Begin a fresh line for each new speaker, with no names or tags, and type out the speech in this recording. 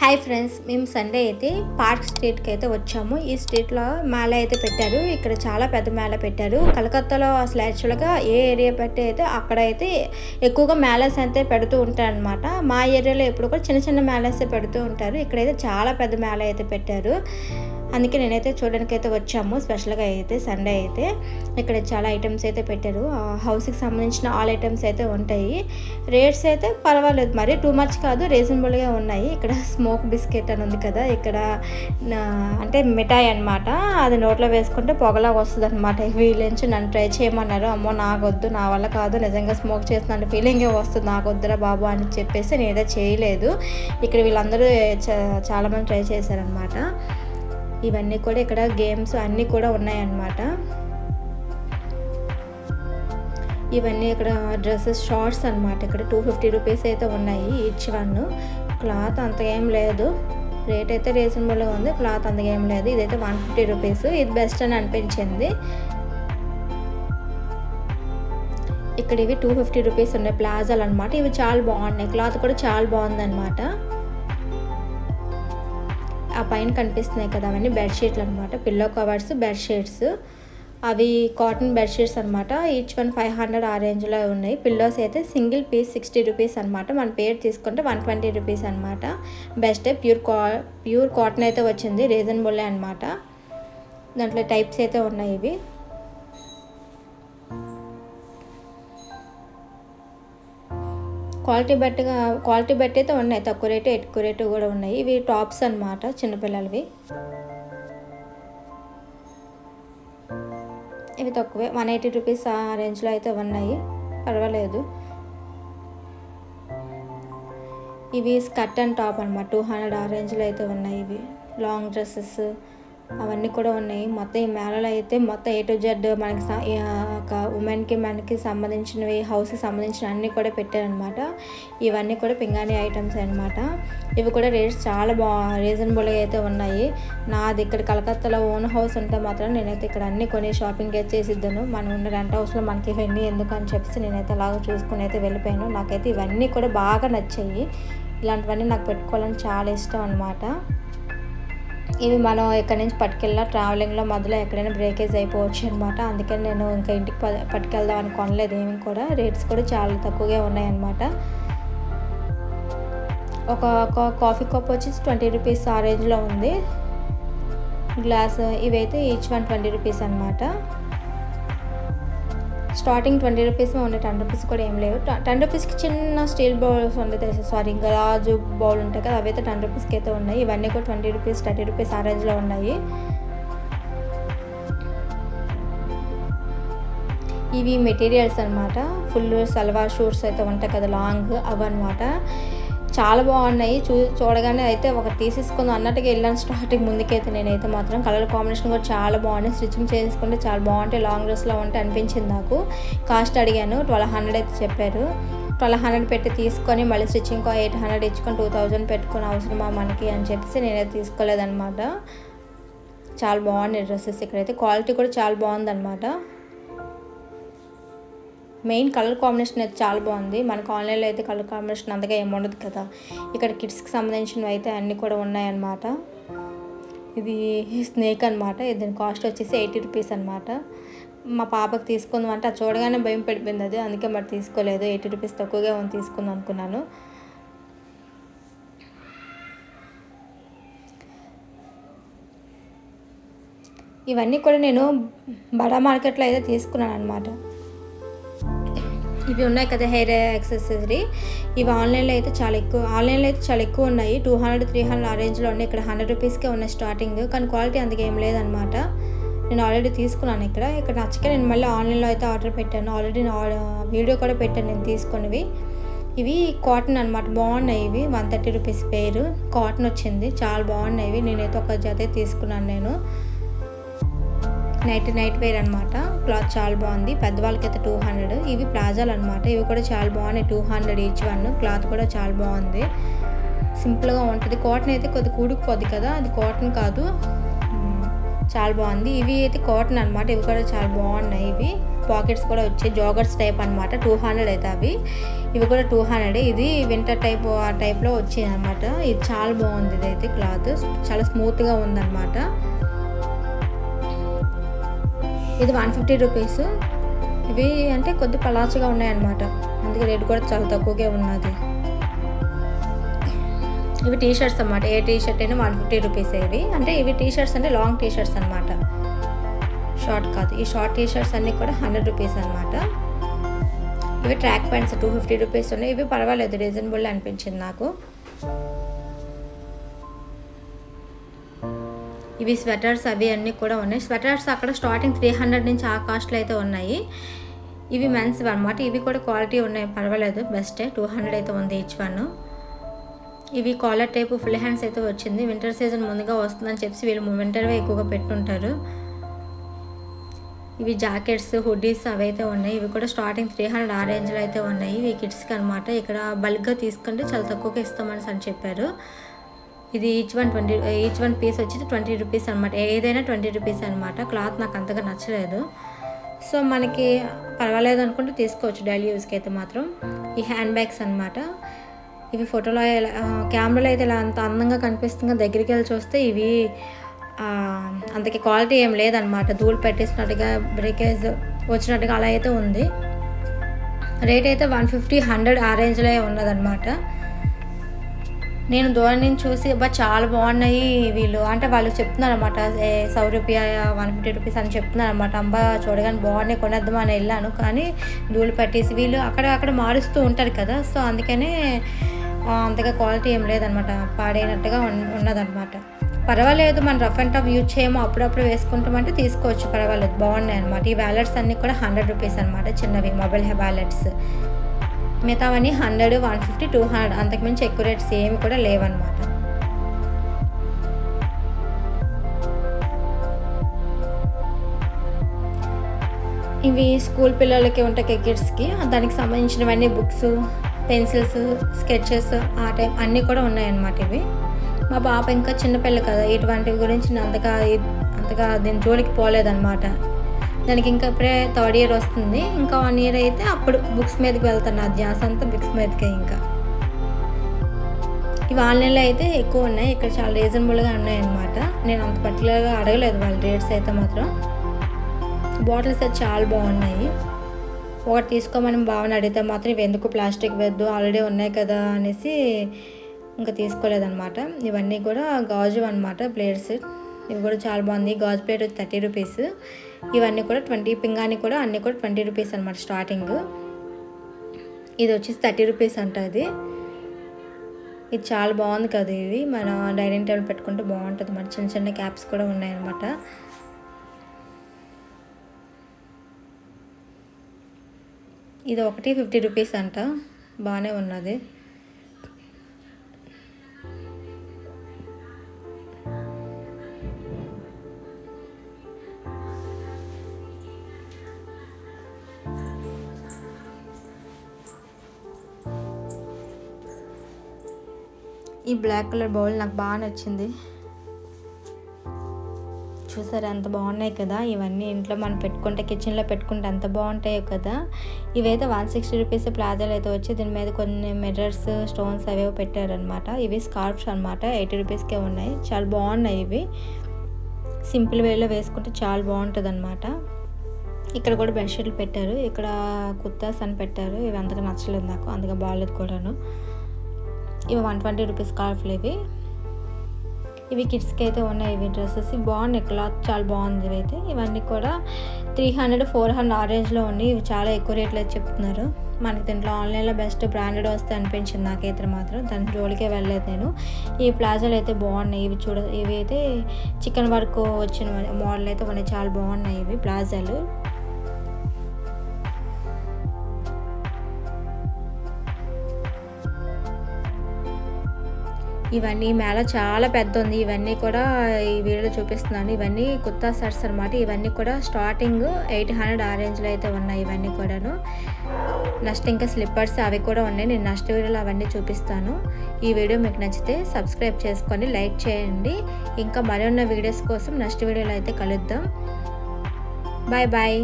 Hi friends మేము Sunday అయితే park స్ట్రీట్కి అయితే వచ్చాము. ఈ స్ట్రీట్లో మేళ అయితే పెట్టారు. ఇక్కడ చాలా పెద్ద మేళ పెట్టారు. కలకత్తాలో అసలు యాక్చువల్గా ఏ ఏరియా పెట్టి అయితే అక్కడ అయితే ఎక్కువగా మేళస్ అయితే పెడుతూ ఉంటారనమాట మా ఏరియాలో ఎప్పుడు కూడా చిన్న చిన్న మేళస్ పెడుతూ ఉంటారు. ఇక్కడైతే చాలా పెద్ద మేళ అయితే పెట్టారు. అందుకే నేనైతే చూడడానికి అయితే వచ్చాము. స్పెషల్గా అయితే సండే అయితే. ఇక్కడ చాలా ఐటమ్స్ అయితే పెట్టారు. హౌస్కి సంబంధించిన ఆల్ ఐటమ్స్ అయితే ఉంటాయి. రేట్స్ అయితే పర్వాలేదు. మరి టూ మచ్ కాదు రీజనబుల్గా ఉన్నాయి. ఇక్కడ స్మోక్ బిస్కెట్ అని ఉంది కదా ఇక్కడ నా- అంటే మిఠాయి అనమాట అది నోట్లో వేసుకుంటే పొగలాగా వస్తుంది అనమాట వీళ్ళించి నన్ను ట్రై చేయమన్నారు. అమ్మో నాకొద్దు నా వల్ల కాదు నిజంగా స్మోక్ చేస్తున్న ఫీలింగే వస్తుంది. నాకొద్దురా బాబు అని చెప్పేసి నేనైతే చేయలేదు. ఇక్కడ వీళ్ళందరూ చాలామంది ట్రై చేశారనమాట ఇవన్నీ కూడా ఇక్కడ గేమ్స్ అన్నీ కూడా ఉన్నాయన్నమాట. ఇవన్నీ ఇక్కడ డ్రెస్సెస్ షార్ట్స్ అన్నమాట. ఇక్కడ టూ ఫిఫ్టీ రూపీస్ అయితే ఉన్నాయి ఈచ్ వన్. క్లాత్ అంత ఏం లేదు. రేట్ అయితే రీజనబుల్గా ఉంది. క్లాత్ అంత ఏం లేదు. ఇదైతే వన్ ఫిఫ్టీ రూపీస్. ఇది బెస్ట్ అని అనిపించింది. ఇక్కడ ఇవి టూ ఫిఫ్టీ రూపీస్ ఉన్నాయి. ప్లాజాలు అనమాట ఇవి చాలా బాగున్నాయి. క్లాత్ కూడా చాలా బాగుందన్నమాట. ఆ పైన కనిపిస్తున్నాయి కదా అవన్నీ బెడ్షీట్లు అనమాట పిల్లో కవర్స్ బెడ్షీట్స్ అవి కాటన్ బెడ్షీట్స్ అనమాట ఈచ్ వన్ ఫైవ్ హండ్రెడ్ ఆ రేంజ్లో ఉన్నాయి. పిల్లోస్ అయితే సింగిల్ పీస్ సిక్స్టీ రూపీస్ అనమాట మన పేరు తీసుకుంటే వన్ ట్వంటీ రూపీస్ అనమాట బెస్ట్ ప్యూర్ కా ప్యూర్ కాటన్ అయితే వచ్చింది. రీజనబుల్ అనమాట దాంట్లో టైప్స్ అయితే ఉన్నాయి ఇవి. క్వాలిటీ బట్టిగా క్వాలిటీ బట్టి అయితే ఉన్నాయి. తక్కువ రేటు ఎక్కువ రేటు కూడా ఉన్నాయి. ఇవి టాప్స్ అనమాట చిన్నపిల్లలవి. ఇవి తక్కువే. వన్ ఎయిటీ రూపీస్ ఆ రేంజ్లో అయితే ఉన్నాయి. పర్వాలేదు. ఇవి స్కర్ట్ అండ్ టాప్ అనమాట టూ హండ్రెడ్ ఆ రేంజ్లో అయితే ఉన్నాయి ఇవి. Long dresses. అవన్నీ కూడా ఉన్నాయి. మొత్తం ఈ మేళలో అయితే మొత్తం ఏ టు జెడ్ మనకి ఒక ఉమెన్కి మనకి సంబంధించినవి హౌస్కి సంబంధించిన అన్నీ కూడా పెట్టారనమాట ఇవన్నీ కూడా పింగాణి ఐటమ్స్ అనమాట ఇవి కూడా రేట్స్ చాలా బా రీజనబుల్గా అయితే ఉన్నాయి. నాది ఇక్కడ కలకత్తాలో ఓన్ హౌస్ ఉంటే మాత్రం నేనైతే ఇక్కడ అన్ని కొని షాపింగ్ అయితే చేసిద్దాను. మనం ఉన్న రెంట్ హౌస్లో మనకి ఇవన్నీ ఎందుకు అని చెప్పేసి నేనైతే అలాగ చూసుకుని అయితే వెళ్ళిపోయాను. నాకైతే ఇవన్నీ కూడా బాగా నచ్చాయి. ఇలాంటివన్నీ నాకు పెట్టుకోవాలని చాలా ఇష్టం అనమాట ఇవి మనం ఎక్కడి నుంచి పట్టుకెళ్ళినా ట్రావెలింగ్లో మధ్యలో ఎక్కడైనా బ్రేకేజ్ అయిపోవచ్చు అనమాట అందుకని నేను ఇంకా ఇంటికి ప- పట్టుకెళ్దాం అని కొనలేదు. ఏమి కూడా. రేట్స్ కూడా చాలా తక్కువగా ఉన్నాయన్నమాట. ఒక కాఫీ కప్ వచ్చేసి ట్వంటీ రూపీస్ ఆ రేంజ్లో ఉంది. గ్లాస్ ఇవైతే ఈచ్ వన్ ట్వంటీ రూపీస్ అనమాట స్టార్టింగ్ ట్వంటీ రూపీస్ ఉన్నాయి టెన్ రూపీస్ కూడా ఏం లేవు. టెన్ రూపీస్కి చిన్న స్టీల్ బౌల్స్ ఉంటాయి సారీ గాజు బౌల్ ఉంటాయి కదా అవైతే టెన్ రూపీస్కి అయితే ఉన్నాయి. ఇవన్నీ కూడా ట్వంటీ రూపీస్ థర్టీ రూపీస్ ఆ రేంజ్లో ఉన్నాయి. ఇవి మెటీరియల్స్ అనమాట ఫుల్ సల్వార్ షూట్స్ అయితే ఉంటాయి కదా లాంగ్ అవన్నమాట చాలా బాగున్నాయి. చూ చూడగానే అయితే ఒక తీసేసుకుందాం అన్నట్టుగా వెళ్ళాను స్టార్టింగ్ ముందుకైతే నేనైతే మాత్రం. కలర్ కాంబినేషన్ కూడా చాలా బాగున్నాయి. స్టిచ్చింగ్ చేసుకుంటే చాలా బాగుంటాయి. లాంగ్ డ్రెస్లో ఉంటే అనిపించింది నాకు. కాస్ట్ అడిగాను. ట్వెల్వ్ హండ్రెడ్ అయితే చెప్పారు. ట్వెల్వ్ హండ్రెడ్ పెట్టి తీసుకొని మళ్ళీ స్టిచ్చింగ్ ఎయిట్ హండ్రెడ్ ఇచ్చుకొని టూ థౌజండ్ పెట్టుకొని అవసరమా మనకి అని చెప్పేసి నేనైతే తీసుకోలేదనమాట చాలా బాగున్నాయి డ్రెస్సెస్ ఇక్కడైతే. క్వాలిటీ కూడా చాలా బాగుందన్నమాట. మెయిన్ కలర్ కాంబినేషన్ అయితే చాలా బాగుంది. మనకు ఆన్లైన్లో అయితే కలర్ కాంబినేషన్ అంతగా ఏమి ఉండదు కదా. ఇక్కడ కిడ్స్కి సంబంధించినవి అయితే అన్నీ కూడా ఉన్నాయన్నమాట. ఇది స్నేక్ అనమాట దీని కాస్ట్ వచ్చేసి ఎయిటీ రూపీస్ అనమాట మా పాపకు తీసుకుందాం అంటే అది చూడగానే భయం పడిపోయింది అది. అందుకే మరి తీసుకోలేదు. ఎయిటీ రూపీస్ తక్కువగా ఉంది తీసుకుందాం అనుకున్నాను. ఇవన్నీ కూడా నేను బడా మార్కెట్లో అయితే తీసుకున్నాను అనమాట ఇవి ఉన్నాయి కదా హెయిర్ యాక్సెసరీ. ఇవి ఆన్లైన్లో అయితే చాలా ఎక్కువ ఆన్లైన్లో అయితే చాలా ఎక్కువ ఉన్నాయి. టూ హండ్రెడ్ త్రీ హండ్రెడ్ ఆ రేంజ్లో ఉన్నాయి. ఇక్కడ హండ్రెడ్ రూపీస్కే ఉన్నాయి స్టార్టింగ్. కానీ క్వాలిటీ అంతగా ఏం లేదనమాట నేను ఆల్రెడీ తీసుకున్నాను ఇక్కడ. ఇక్కడ నచ్చక నేను మళ్ళీ ఆన్లైన్లో అయితే ఆర్డర్ పెట్టాను. ఆల్రెడీ నేను వీడియో కూడా పెట్టాను నేను తీసుకున్నవి. ఇవి కాటన్ అనమాట బాగున్నాయి ఇవి. వన్ థర్టీ రూపీస్ పేరు. కాటన్ వచ్చింది. చాలా బాగున్నాయి ఇవి. నేనైతే ఒక జత తీసుకున్నాను నేను. నైట్ నైట్ వేర్ అనమాట క్లాత్ చాలా బాగుంది. పెద్దవాళ్ళకైతే టూ హండ్రెడ్ ఇవి ప్లాజాలు అనమాట ఇవి కూడా చాలా బాగున్నాయి. Two hundred each one cloth కూడా చాలా బాగుంది. సింపుల్గా ఉంటుంది. కాటన్ అయితే కొద్ది కూడుకుపోద్ది కదా. అది కాటన్ కాదు. చాలా బాగుంది. ఇవి అయితే కాటన్ అనమాట ఇవి కూడా చాలా బాగున్నాయి ఇవి. పాకెట్స్ కూడా వచ్చాయి. జాగర్స్ టైప్ అనమాట టూ హండ్రెడ్ అయితే అవి. ఇవి కూడా టూ హండ్రెడ్ ఇది వింటర్ టైప్ ఆ టైప్లో వచ్చింది అనమాట ఇది చాలా బాగుంది ఇది అయితే క్లాత్. చాలా స్మూత్గా ఉందన్నమాట. ఇది వన్ ఫిఫ్టీ రూపీస్. ఇవి అంటే కొద్ది పలాచగా ఉన్నాయన్నమాట. అందుకే రేట్ కూడా చాలా తక్కువగా ఉన్నది. ఇవి టీ షర్ట్స్ అనమాట ఏ టీ షర్ట్ అయినా వన్ ఫిఫ్టీ రూపీస్ ఇవి. అంటే ఇవి టీ షర్ట్స్ అంటే లాంగ్ టీ షర్ట్స్ అనమాట షార్ట్ కాదు. ఈ షార్ట్ టీ షర్ట్స్ అన్నీ కూడా హండ్రెడ్ రూపీస్ అనమాట ఇవి track pants two fifty rupees ఉన్నాయి. ఇవి పర్వాలేదు. రీజనబుల్ అనిపించింది నాకు. ఇవి స్వెటర్స్ అవి అన్నీ కూడా ఉన్నాయి. స్వెటర్స్ అక్కడ స్టార్టింగ్ త్రీ హండ్రెడ్ నుంచి ఆ కాస్ట్లో అయితే ఉన్నాయి. ఇవి మెన్స్ అనమాట ఇవి కూడా క్వాలిటీ ఉన్నాయి. పర్వాలేదు. బెస్టే టూ హండ్రెడ్ అయితే ఉంది ఈచ్ వన్ ఇవి కాలర్ టైపు ఫుల్ హ్యాండ్స్ అయితే వచ్చింది. వింటర్ సీజన్ ముందుగా వస్తుందని చెప్పి వీళ్ళు వింటర్వే ఎక్కువగా పెట్టుంటారు. ఇవి జాకెట్స్ హుడీస్ అవి అయితే ఉన్నాయి. ఇవి కూడా స్టార్టింగ్ త్రీ హండ్రెడ్ ఆ రేంజ్లో అయితే ఉన్నాయి. ఇవి కిడ్స్కి అనమాట ఇక్కడ బల్క్గా తీసుకుంటే చాలా తక్కువగా ఇస్తామని అని చెప్పారు. ఇది each one twenty each one piece వచ్చి ట్వంటీ రూపీస్ అనమాట ఏదైనా ట్వంటీ రూపీస్ అనమాట క్లాత్ నాకు అంతగా నచ్చలేదు. సో మనకి పర్వాలేదు అనుకుంటే తీసుకోవచ్చు డైలీ యూస్కి అయితే మాత్రం. ఈ హ్యాండ్ బ్యాగ్స్ అనమాట ఇవి ఫోటోలో ఎలా కెమెరాలో అయితే ఇలా అంత అందంగా కనిపిస్తుంది దగ్గరికి వెళ్ళి చూస్తే ఇవి అంతకి క్వాలిటీ ఏం లేదనమాట ధూళి పెట్టేసినట్టుగా బ్రేకేజ్ వచ్చినట్టుగా అలా అయితే ఉంది. రేట్ అయితే వన్ ఫిఫ్టీ హండ్రెడ్ ఆ రేంజ్లో ఉన్నదనమాట నేను దూరం నుంచి చూసి అబ్బా చాలా బాగున్నాయి వీళ్ళు. అంటే వాళ్ళు చెప్తున్నారు అనమాట సౌ రూపాయ వన్ ఫిఫ్టీ రూపీస్ అని చెప్తున్నారు అనమాట అంబా చూడగానే బాగున్నాయి కొనేద్దామని వెళ్ళాను. కానీ ధూళి పట్టేసి వీళ్ళు అక్కడ అక్కడ మారుస్తూ ఉంటారు కదా. సో అందుకనే అంతగా క్వాలిటీ ఏం లేదనమాట పాడైనట్టుగా ఉన్నదనమాట పర్వాలేదు మనం రఫ్ అండ్ టఫ్ యూజ్ చేయమో. అప్పుడప్పుడు వేసుకుంటామంటే తీసుకోవచ్చు పర్వాలేదు. బాగున్నాయి అనమాట ఈ వ్యాలెట్స్ అన్నీ కూడా హండ్రెడ్ రూపీస్ అనమాట చిన్నవి మొబైల్ వ్యాలెట్స్ మిగతావన్నీ hundred one fifty two hundred. అంతకుమించి ఎక్కువ రేట్స్ ఏమి కూడా లేవన్నమాట. ఇవి స్కూల్ పిల్లలకి ఉంటాయి కిడ్స్కి దానికి సంబంధించినవన్నీ బుక్స్ పెన్సిల్స్ స్కెచెస్ ఆ టైప్ అన్నీ కూడా ఉన్నాయన్నమాట ఇవి. మా పాప ఇంకా చిన్నపిల్ల కదా ఇటువంటి గురించి అంతగా అంతగా దీని జోలికి పోలేదన్నమాట. దానికి ఇంకా ఇప్పుడే థర్డ్ ఇయర్ వస్తుంది. ఇంకా వన్ ఇయర్ అయితే అప్పుడు బుక్స్ మీదకి వెళ్తాను. నా ధ్యాస అంతా బుక్స్ మీదకే ఇంకా. ఇవి ఆన్లైన్లో అయితే ఎక్కువ ఉన్నాయి. ఇక్కడ చాలా రీజనబుల్గా ఉన్నాయన్నమాట. నేను అంత పర్టికులర్గా అడగలేదు వాళ్ళ రేట్స్ అయితే మాత్రం. బాటిల్స్ అయితే చాలా బాగున్నాయి. ఒకటి తీసుకోమని భావన అడిగితే మాత్రం ఇవి ఎందుకు ప్లాస్టిక్ వద్దు? ఆల్రెడీ ఉన్నాయి కదా అనేసి ఇంకా తీసుకోలేదన్నమాట. ఇవన్నీ కూడా గాజు అనమాట ప్లేట్స్ ఇవి కూడా చాలా బాగుంది. గాజు ప్లేట్ థర్టీ రూపీస్. ఇవన్నీ కూడా ట్వంటీ పింగాని కూడా అన్నీ కూడా ట్వంటీ రూపీస్ అనమాట స్టార్టింగ్. ఇది వచ్చేసి థర్టీ రూపీస్ అంట ఇది. ఇది చాలా బాగుంది కదా ఇది. మన డైనింగ్ టేబుల్ పెట్టుకుంటే బాగుంటుంది. మన చిన్న చిన్న క్యాప్స్ కూడా ఉన్నాయన్నమాట. ఇది ఒకటి ఫిఫ్టీ రూపీస్ అంట. బాగానే ఉన్నది. ఈ బ్లాక్ కలర్ బౌల్ నాకు బాగా నచ్చింది. చూసారు ఎంత బాగున్నాయి కదా? ఇవన్నీ ఇంట్లో మనం పెట్టుకుంటే కిచెన్లో పెట్టుకుంటే ఎంత బాగుంటాయో కదా? ఇవైతే వన్ సిక్స్టీ రూపీస్ ప్లాజాలు అయితే వచ్చి దీని మీద కొన్ని మిర్రర్స్ స్టోన్స్ అవేవో పెట్టారనమాట ఇవి స్కార్ఫ్స్ అనమాట ఎయిటీ రూపీస్కే ఉన్నాయి. చాలా బాగున్నాయి ఇవి. సింపుల్ వేలో వేసుకుంటే చాలా బాగుంటుంది అనమాట ఇక్కడ కూడా బెడ్షీట్లు పెట్టారు. ఇక్కడ కుత్తాస్ అని పెట్టారు. ఇవి అంతగా నచ్చలేదు నాకు. అందుకే బాగాలేదు కూడాను. ఇవి వన్ ట్వంటీ రూపీస్ స్కార్ఫ్లు ఇవి. ఇవి కిడ్స్కి అయితే ఉన్నాయి ఇవి డ్రెస్సెస్. బాగున్నాయి క్లాత్ చాలా బాగుంది ఇవి అయితే. ఇవన్నీ కూడా త్రీ హండ్రెడ్ ఫోర్ హండ్రెడ్ ఆ రేంజ్లో ఉన్నాయి. ఇవి చాలా ఎక్కువ రేట్లు అయితే చెప్తున్నారు. మనకి దీంట్లో ఆన్లైన్లో బెస్ట్ బ్రాండెడ్ వస్తే అనిపించింది నాకైతే మాత్రం. దాని జోలికే వెళ్ళలేదు నేను. ఈ ప్లాజాలు అయితే బాగున్నాయి. ఇవి చూడ ఇవి అయితే చికెన్ వర్క్ వచ్చిన మోడల్ అయితే ఉన్నాయి. చాలా బాగున్నాయి ఇవి ప్లాజాలు. ఇవన్నీ మేళ చాలా పెద్ద ఉంది ఇవన్నీ కూడా ఈ వీడియోలో చూపిస్తున్నాను. ఇవన్నీ కొత్త సెట్స్ అనమాట ఇవన్నీ కూడా స్టార్టింగ్ ఎయిట్ హండ్రెడ్ ఆ రేంజ్లో అయితే ఉన్నాయి ఇవన్నీ కూడాను. నెక్స్ట్ ఇంకా స్లిప్పర్స్ అవి కూడా ఉన్నాయి. నేను నెక్స్ట్ వీడియోలో అవన్నీ చూపిస్తాను. ఈ వీడియో మీకు నచ్చితే సబ్స్క్రైబ్ చేసుకొని లైక్ చేయండి. ఇంకా మరిన్న వీడియోస్ కోసం నెక్స్ట్ వీడియోలో అయితే కలుద్దాం. Bye bye.